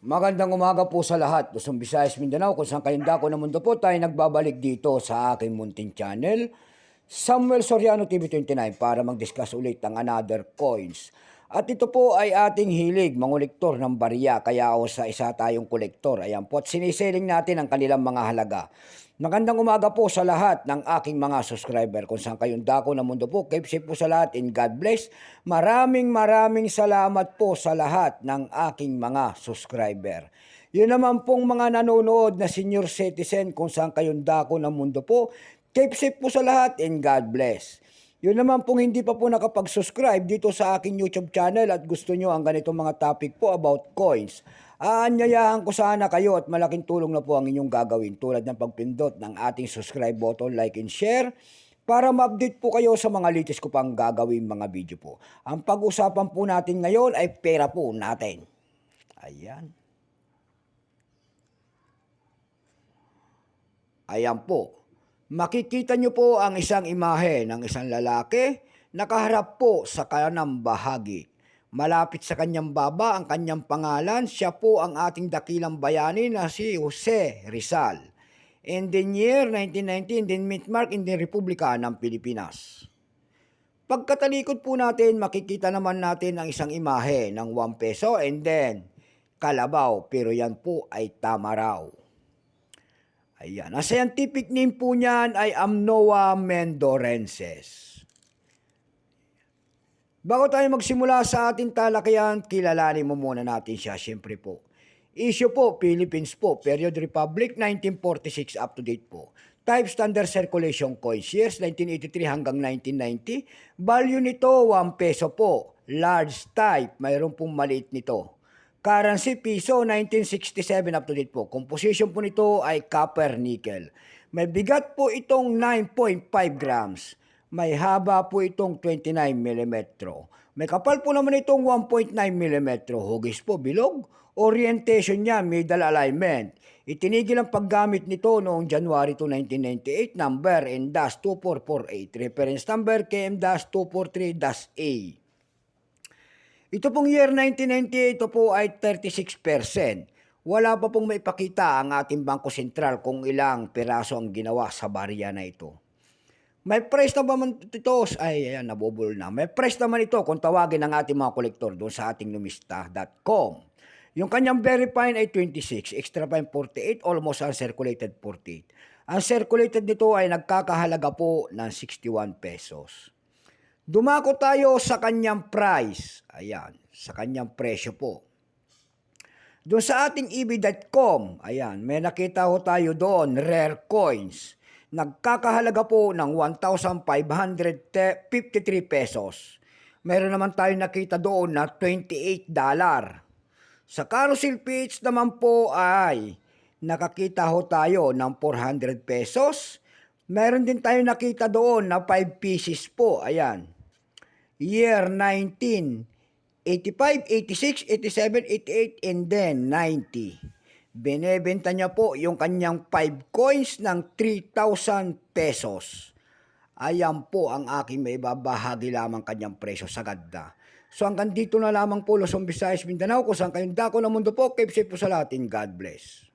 Magandang umaga po sa lahat. Luzon, Visayas, Mindanao, kung saan kayong dako ng mundo po, tayo nagbabalik dito sa aking munting channel, Samuel Soriano TV29, para mag-discuss ulit ng another coins. At ito po ay ating hilig, mangolektor ng barya, kaya ako sa isa tayong kolektor. Ayan po, at siniseling natin ang kanilang mga halaga. Magandang umaga po sa lahat ng aking mga subscriber. Kung saan kayong dako ng mundo po, keep safe po sa lahat and God bless. Maraming maraming salamat po sa lahat ng aking mga subscriber. Yun naman pong mga nanonood na senior citizen kung saan kayong dako ng mundo po, keep safe po sa lahat and God bless. Yun naman pong hindi pa po nakapag-subscribe dito sa aking YouTube channel at gusto nyo ang ganitong mga topic po about coins. Aanyayahan ko sana kayo at malaking tulong na po ang inyong gagawin tulad ng pagpindot ng ating subscribe button, like and share para ma-update po kayo sa mga latest ko pang gagawin mga video po. Ang pag-usapan po natin ngayon ay pera po natin. Ayan. Ayan po. Makikita nyo po ang isang imahe ng isang lalaki nakaharap po sa kanang bahagi. Malapit sa kanyang baba ang kanyang pangalan, siya po ang ating dakilang bayani na si Jose Rizal. In the year 1919, din Mitmark in the Republika ng Pilipinas. Pagkatalikod po natin, makikita naman natin ang isang imahe ng 1 peso and then kalabaw, pero yan po ay tama raw. Ayan. Ang scientific name po niyan ay Amnoa mendorenses. Bago tayo magsimula sa ating talakayan, kilalanin mo muna natin siya, siyempre po. Issue po, Philippines po, Period Republic, 1946 up to date po. Type Standard Circulation Coins, years 1983 hanggang 1990. Value nito, 1 peso po. Large type, mayroon pong maliit nito. Currency piso 1967 up to date po. Composition po nito ay copper nickel. May bigat po itong 9.5 grams. May haba po itong 29 mm. May kapal po naman itong 1.9 mm. Hugis po bilog. Orientation niya middle alignment. Itinigil ang paggamit nito noong January 2, 1998, number N-2448. Reference number KM-243-A. Ito pong year 1998, ito po ay 36%. Wala pa pong maipakita ang ating Bangko Sentral kung ilang peraso ang ginawa sa barya na ito. May price naman ito, ay ayan, nabubul na. May price naman ito kung tawagin ng ating mga kolektor doon sa ating numista.com. Yung kanyang very fine ay 26, extra fine 48, almost uncirculated 48. Ang circulated nito ay nagkakahalaga po ng 61 pesos. Dumako tayo sa kanyang price. Ayan, sa kanyang presyo po. Doon sa ating eBay.com, ayan, may nakita ho tayo doon, rare coins. Nagkakahalaga po ng 1,553 pesos. Meron naman tayo nakita doon na 28 dollar. Sa carousel page naman po ay nakakita ho tayo ng 400 pesos. Meron din tayo nakita doon na 5 pieces po. Ayan. Year 19, 85, 86, 87, 88, and then 90. Benebenta niya po yung kanyang 5 coins ng 3,000 pesos. Ayan po ang aking may babahagi lamang kanyang presyo sa ganda. So hanggang dito na lamang po Luzon, Visayas, Mindanao. Kung saan kayong dako ng mundo po, keep safe po sa lahat and God bless.